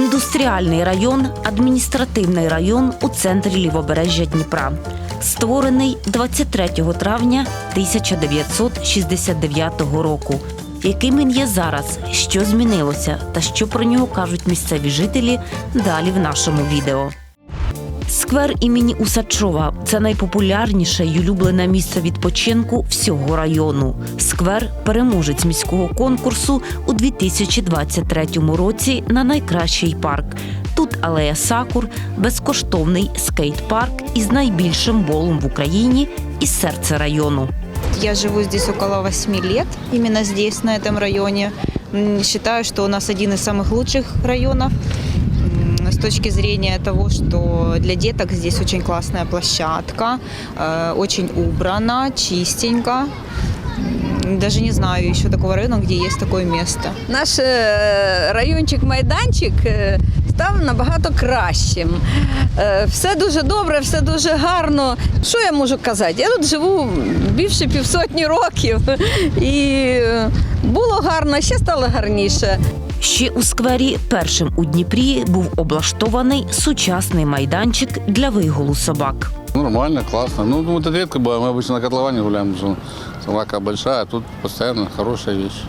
Індустріальний район, адміністративний район у центрі лівобережжя Дніпра. Створений 23 травня 1969 року. Яким він є зараз, що змінилося та що про нього кажуть місцеві жителі далі в нашому відео. Сквер імені Усачова це найпопулярніше й улюблене місце відпочинку всього району. Сквер переможець міського конкурсу у 2023 році на найкращий парк. Тут алея Сакур, безкоштовний скейт-парк із найбільшим болом в Україні і серце району. Я живу здесь около 8 лет, именно здесь, на этом районе. Считаю, что у нас один из самых лучших районов точки зрения того, что для деток здесь очень классная площадка, э, очень убрано, чистенько. Даже не знаю еще такого района, где есть такое место. Наш е, райончик-майданчик е, став набагато кращим. Е, Все дуже добре, все дуже гарно. Що я можу казати? Я тут живу більше півсотні років, і е, було гарно, ще стало гарніше. Ще у сквері першим у Дніпрі був облаштований сучасний майданчик для вигулу собак. Нормально, классно. Ну, вот это редко бывает. Мы обычно на котловане гуляем, потому что собака большая, а тут постоянно хорошая вещь.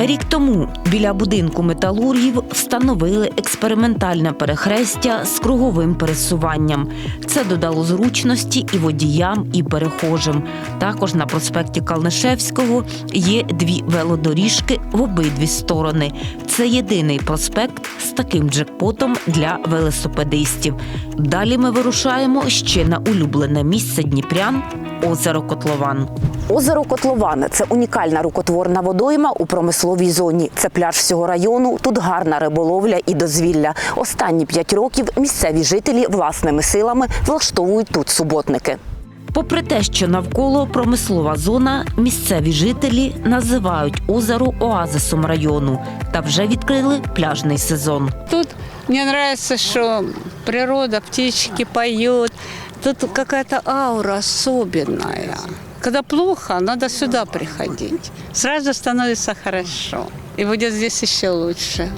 Рік тому біля будинку металургів встановили експериментальне перехрестя з круговим пересуванням. Це додало зручності і водіям, і перехожим. Також на проспекті Калнишевського є дві велодоріжки в обидві сторони. Це єдиний проспект таким джекпотом для велосипедистів. Далі ми вирушаємо ще на улюблене місце Дніпрян озеро Котлован. Озеро Котловане це унікальна рукотворна водойма у промисловій зоні. Це пляж всього району. Тут гарна риболовля і дозвілля. Останні п'ять років місцеві жителі власними силами влаштовують тут суботники. Попри те, що навколо промислова зона, місцеві жителі називають озеро оазисом району та вже відкрили пляжний сезон. Тут мне нравится, что природа, птички поют. Тут какая-то аура особенная. Когда плохо, надо сюда приходить. Сразу становится хорошо. И будет здесь еще лучше.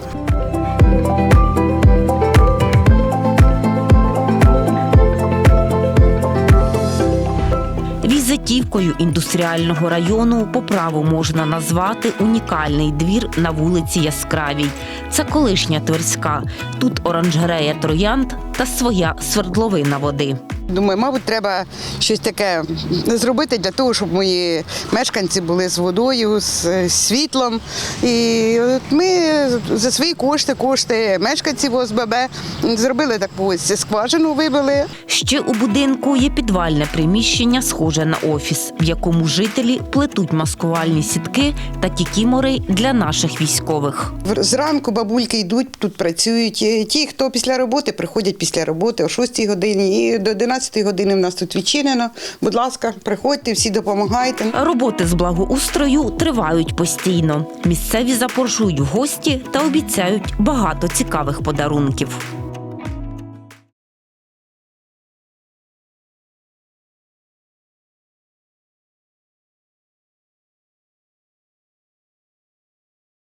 Візитівкою індустріального району по праву можна назвати унікальний двір на вулиці Яскравій. Це колишня Тверська. Тут оранжерея троянд та своя свердловина води. Думаю, мабуть, треба щось таке зробити для того, щоб мої мешканці були з водою, з е, світлом. І от ми за свої кошти, кошти мешканців ОСББ зробили таку ось скважину, вибили. Ще у будинку є підвальне приміщення, схоже на офіс, в якому жителі плетуть маскувальні сітки та кікімори для наших військових. Зранку бабульки йдуть, тут працюють. Е, Ті, хто після роботи, приходять після роботи о 6 годині і до 11 години в нас тут відчинено. Будь ласка, приходьте, всі допомагайте. Роботи з благоустрою тривають постійно. Місцеві запрошують в гості та обіцяють багато цікавих подарунків.